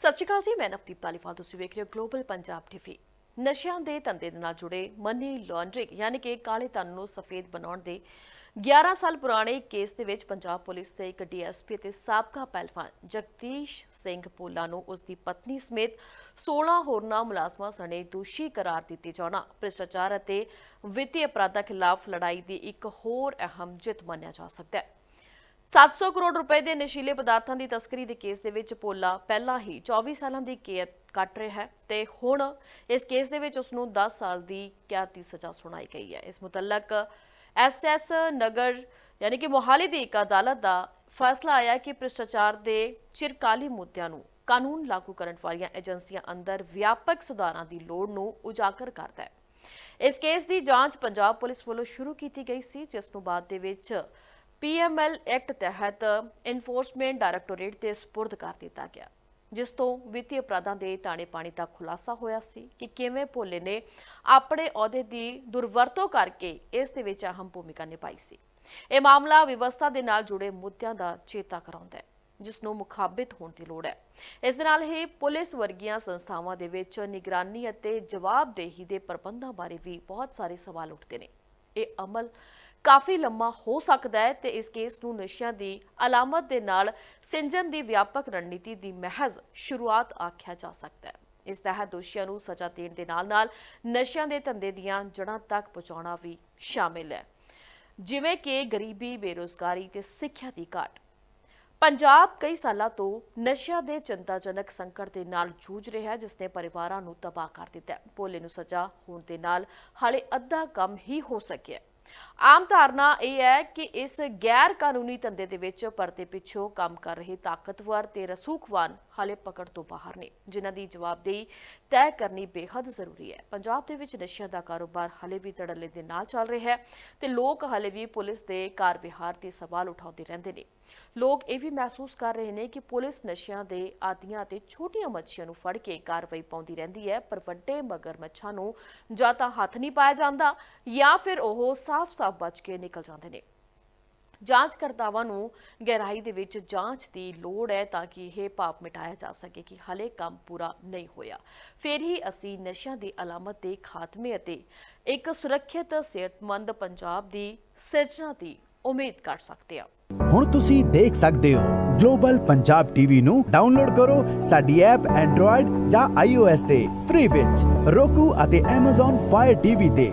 ਸਤਿ ਸ਼੍ਰੀ ਅਕਾਲ ਜੀ, ਮੈਂ ਨਵਦੀਪ ਤਾਲੀਵਾਲ ਤੁਸੀਂ ਵੇਖ ਰਹੇ ਹੋ ਗਲੋਬਲ ਪੰਜਾਬ ਟੀਵੀ ਨਸ਼ਿਆਂ ਦੇ ਧੰਦੇ ਦੇ ਨਾਲ ਜੁੜੇ ਮਨੀ ਲਾਂਡਰਿੰਗ ਯਾਨੀ ਕਿ ਕਾਲੇ ਧਨ ਨੂੰ ਸਫੇਦ ਬਣਾਉਣ ਦੇ 11 ਸਾਲ ਪੁਰਾਣੇ ਕੇਸ ਦੇ ਵਿੱਚ ਪੰਜਾਬ ਪੁਲਿਸ ਦੇ ਇੱਕ ਡੀਐਸਪੀ ਅਤੇ ਸਾਬਕਾ ਪਹਿਲਵਾਨ ਜਗਦੀਸ਼ ਸਿੰਘ ਪੋਲਾ ਨੂੰ ਉਸ ਦੀ ਪਤਨੀ ਸਮੇਤ 16 ਹੋਰਨਾਂ ਮੁਲਾਜ਼ਮਾਂ ਸਣੇ ਦੋਸ਼ੀ ਕਰਾਰ ਦਿੱਤੇ ਜਾਣਾ। ਭ੍ਰਿਸ਼ਟਾਚਾਰ ਅਤੇ ਵਿੱਤੀ ਅਪਰਾਧਾਂ ਖਿਲਾਫ ਲੜਾਈ ਦੀ ਇੱਕ ਹੋਰ ਅਹਿਮ ਜਿੱਤ ਮੰਨਿਆ ਜਾ ਸਕਦਾ ਹੈ। 700 ਕਰੋੜ ਰੁਪਏ ਦੇ ਨਸ਼ੀਲੇ ਪਦਾਰਥਾਂ ਦੀ ਤਸਕਰੀ ਦੇ ਕੇਸ ਦੇ ਵਿੱਚ ਪੋਲਾ ਪਹਿਲਾਂ ਹੀ 24 ਸਾਲਾਂ ਦੀ ਕੈਦ ਕੱਟ ਰਿਹਾ ਹੈ ਤੇ ਹੁਣ ਇਸ ਕੇਸ ਦੇ ਵਿੱਚ ਉਸ ਨੂੰ 10 ਸਾਲ ਦੀ ਕੈਦ ਦੀ ਸਜ਼ਾ ਸੁਣਾਈ ਗਈ ਹੈ। ਇਸ ਮੁਤਲਕ ਐਸਐਸ ਨਗਰ ਯਾਨੀ ਕਿ ਮੋਹਾਲੀ ਦੀ ਇੱਕ ਅਦਾਲਤ ਦਾ ਫੈਸਲਾ ਆਇਆ ਕਿ ਭ੍ਰਿਸ਼ਟਾਚਾਰ ਦੇ ਚਿਰਕਾਲੀ ਮੁੱਦਿਆਂ ਨੂੰ ਕਾਨੂੰਨ ਲਾਗੂ ਕਰਨ ਵਾਲੀਆਂ ਏਜੰਸੀਆਂ ਅੰਦਰ ਵਿਆਪਕ ਸੁਧਾਰਾਂ ਦੀ ਲੋੜ ਨੂੰ ਉਜਾਗਰ ਕਰਦਾ ਹੈ। ਇਸ ਕੇਸ ਦੀ ਜਾਂਚ ਪੰਜਾਬ ਪੁਲਿਸ ਵੱਲੋਂ ਸ਼ੁਰੂ ਕੀਤੀ ਗਈ ਸੀ, ਜਿਸ ਨੂੰ ਬਾਅਦ ਦੇ ਵਿੱਚ ਪੀਐਮਐਲ ਐਕਟ ਤਹਿਤ ਇਨਫੋਰਸਮੈਂਟ ਡਾਇਰੈਕਟੋਰੇਟ ਦੇ ਸਪੁਰਦ ਕਰ ਦਿੱਤਾ ਗਿਆ, ਜਿਸ ਤੋਂ ਵਿੱਤੀ ਅਪਰਾਧਾਂ ਦੇ ਤਾਣੇ ਪਾਣੀ ਦਾ ਖੁਲਾਸਾ ਹੋਇਆ ਸੀ ਕਿ ਕਿਵੇਂ ਭੋਲੇ ਨੇ ਆਪਣੇ ਅਹੁਦੇ ਦੀ ਦੁਰਵਰਤੋਂ ਕਰਕੇ ਇਸ ਦੇ ਵਿੱਚ ਅਹਿਮ ਭੂਮਿਕਾ ਨਿਭਾਈ ਸੀ। ਇਹ ਮਾਮਲਾ ਵਿਵਸਥਾ ਦੇ ਨਾਲ ਜੁੜੇ ਮੁੱਦਿਆਂ ਦਾ ਚੇਤਾ ਕਰਾਉਂਦਾ ਹੈ, ਜਿਸ ਨੂੰ ਮੁਖਾਬਿਤ ਹੋਣ ਦੀ ਲੋੜ ਹੈ। ਇਸ ਦੇ ਨਾਲ ਹੀ ਪੁਲਿਸ ਵਰਗੀਆਂ ਸੰਸਥਾਵਾਂ ਦੇ ਵਿੱਚ ਨਿਗਰਾਨੀ ਅਤੇ ਜਵਾਬਦੇਹੀ ਦੇ ਪ੍ਰਬੰਧਾਂ ਬਾਰੇ ਵੀ ਬਹੁਤ ਸਾਰੇ ਸਵਾਲ ਉੱਠਦੇ ਨੇ। ਇਹ ਅਮਲ ਕਾਫੀ ਲੰਮਾ ਹੋ ਸਕਦਾ ਹੈ ਤੇ ਇਸ ਕੇਸ ਨੂੰ ਨਸ਼ਿਆਂ ਦੀ ਅਲਾਮਤ ਦੇ ਨਾਲ ਸਿੰਜਨ ਦੀ ਵਿਆਪਕ ਰਣਨੀਤੀ ਦੀ ਮਹਿਜ਼ ਸ਼ੁਰੂਆਤ ਆਖਿਆ ਜਾ ਸਕਦਾ ਹੈ। ਇਸ ਤਹਿਤ ਦੋਸ਼ੀਆਂ ਨੂੰ ਸਜ਼ਾ ਦੇਣ ਦੇ ਨਾਲ-ਨਾਲ ਨਸ਼ਿਆਂ ਦੇ ਧੰਦੇ ਦੀਆਂ ਜੜ੍ਹਾਂ ਤੱਕ ਪਹੁੰਚਾਉਣਾ ਵੀ ਸ਼ਾਮਿਲ ਹੈ। ਜਿਵੇਂ ਕਿ ਗਰੀਬੀ, ਬੇਰੋਜ਼ਗਾਰੀ ਤੇ ਸਿੱਖਿਆ ਦੀ ਘਾਟ। ਪੰਜਾਬ ਕਈ ਸਾਲਾਂ ਤੋਂ ਨਸ਼ਿਆਂ ਦੇ ਚਿੰਤਾਜਨਕ ਸੰਕਟ ਦੇ ਨਾਲ ਜੂਝ ਰਿਹਾ ਹੈ, ਜਿਸ ਨੇ ਪਰਿਵਾਰਾਂ ਨੂੰ ਤਬਾਹ ਕਰ ਦਿੱਤਾ ਹੈ ਭੋਲੇ ਨੂੰ ਸਜ਼ਾ ਹੋਣ ਦੇ ਨਾਲ ਹਾਲੇ ਅੱਧਾ ਕੰਮ ਹੀ ਹੋ ਸਕਿਆ ਹੈ। ਆਮ ਧਾਰਨਾ ਇਹ ਹੈ ਕਿ ਇਸ ਗੈਰ ਕਾਨੂੰਨੀ ਧੰਦੇ ਦੇ ਵਿੱਚ ਪਰਦੇ ਪਿੱਛੋਂ ਕੰਮ ਕਰ ਰਹੇ ਤਾਕਤਵਰ ਤੇ ਰਸੂਖਵਾਨ ਹਾਲੇ ਪਕੜ ਤੋਂ ਬਾਹਰ ਨੇ, ਜਿਨ੍ਹਾਂ ਦੀ ਜਵਾਬਦੇਹੀ ਤੈਅ ਕਰਨੀ ਬੇहद ਜ਼ਰੂਰੀ ਹੈ। ਪੰਜਾਬ ਦੇ ਵਿੱਚ ਨਸ਼ਿਆਂ ਦਾ ਕਾਰੋਬਾਰ ਹਾਲੇ ਵੀ ਧੜੱਲੇ ਦੇ ਨਾਲ ਚੱਲ ਰਿਹਾ ਹੈ ਤੇ ਲੋਕ ਹਾਲੇ ਵੀ ਪੁਲਿਸ ਦੇ ਕਾਰ ਵਿਹਾਰ ਤੇ ਸਵਾਲ ਉਠਾਉਂਦੇ ਰਹਿੰਦੇ ਨੇ। ਲੋਕ ਇਹ ਵੀ ਮਹਿਸੂਸ ਕਰ ਰਹੇ ਨੇ ਕਿ ਪੁਲਿਸ ਨਸ਼ਿਆਂ ਦੇ ਆਦੀਆਂ ਤੇ ਛੋਟੀਆਂ ਮੱਛੀਆਂ ਨੂੰ ਫੜ ਕੇ ਕਾਰਵਾਈ ਪਾਉਂਦੀ ਰਹਿੰਦੀ ਹੈ, ਪਰ ਵੱਡੇ ਮਗਰਮੱਛਾਂ ਨੂੰ ਜਾਂ ਤਾਂ ਹੱਥ ਨਹੀਂ ਪਾਇਆ ਜਾਂਦਾ ਜਾਂ ਫਿਰ ਉਹ ਸਾਫ਼-ਸਾਫ਼ ਬਚ ਕੇ ਨਿਕਲ ਜਾਂਦੇ ਨੇ। ਜਾਂਚਕਰਤਾਵਾਂ ਨੂੰ ਗਹਿਰਾਈ ਦੇ ਵਿੱਚ ਜਾਂਚ ਦੀ ਲੋੜ ਹੈ ਤਾਂ ਕਿ ਇਹ ਭਾਵ ਮਿਟਾਇਆ ਜਾ ਸਕੇ ਕਿ ਹਲੇ ਕੰਮ ਪੂਰਾ ਨਹੀਂ ਹੋਇਆ। ਫਿਰ ਹੀ ਅਸੀਂ ਨਸ਼ਿਆਂ ਦੀ ਅਲਾਮਤ ਦੇ ਖਾਤਮੇ ਅਤੇ ਇੱਕ ਸੁਰੱਖਿਅਤ, ਸਿਹਤਮੰਦ ਪੰਜਾਬ ਦੀ ਸਿਰਜਣਾ ਦੀ ਉਮੀਦ ਕਰ ਸਕਦੇ ਹਾਂ। ਹੁਣ ਤੁਸੀਂ ਦੇਖ ਸਕਦੇ ਹੋ, ਗਲੋਬਲ ਪੰਜਾਬ ਟੀਵੀ ਨੂੰ ਡਾਊਨਲੋਡ ਕਰੋ ਸਾਡੀ ਐਪ ਐਂਡਰੋਇਡ ਜਾਂ iOS ਤੇ ਫ੍ਰੀ ਵਿੱਚ। roku ਅਤੇ Amazon Fire TV ਤੇ